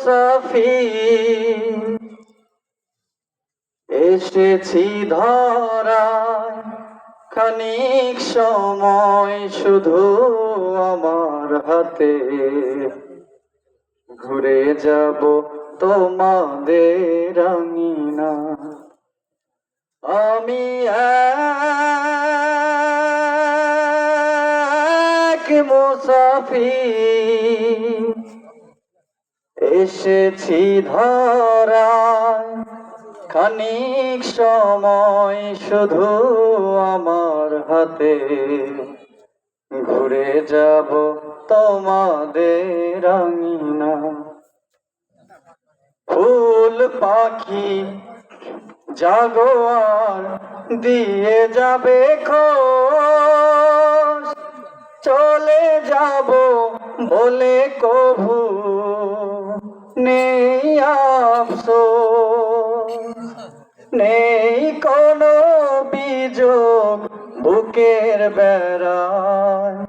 মুসাফি এসেছি ধরায়, খানিক সময় শুধু আমার হাতে। ঘুরে যাব তোমাদের আঙিনা। আমি এক মুসাফির। এসেছি ধরায়। খানিক সময় শুধু আমার হাতে। ঘুরে যাব তোমাদের আঙিনা। ফুল পাখি জাগোয়ার দিয়ে যাবে খোঁজ চলে যাব বলে কভু নেই আফসোস, নেই কোনো বিযোগ বুকের বেড়ায়।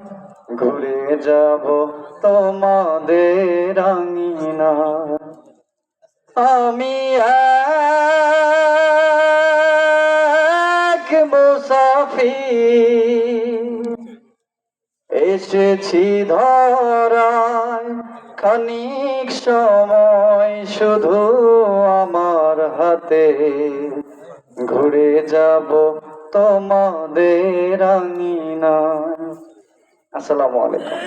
ঘুরে যাব তোমাদের আঙিনা। আমি এক মুসাফি এসেছি ধরায়। খানিক সময় শুধু আমার হাতে। ঘুরে যাব তোমাদের আঙিনা আসসালামু আলাইকুম।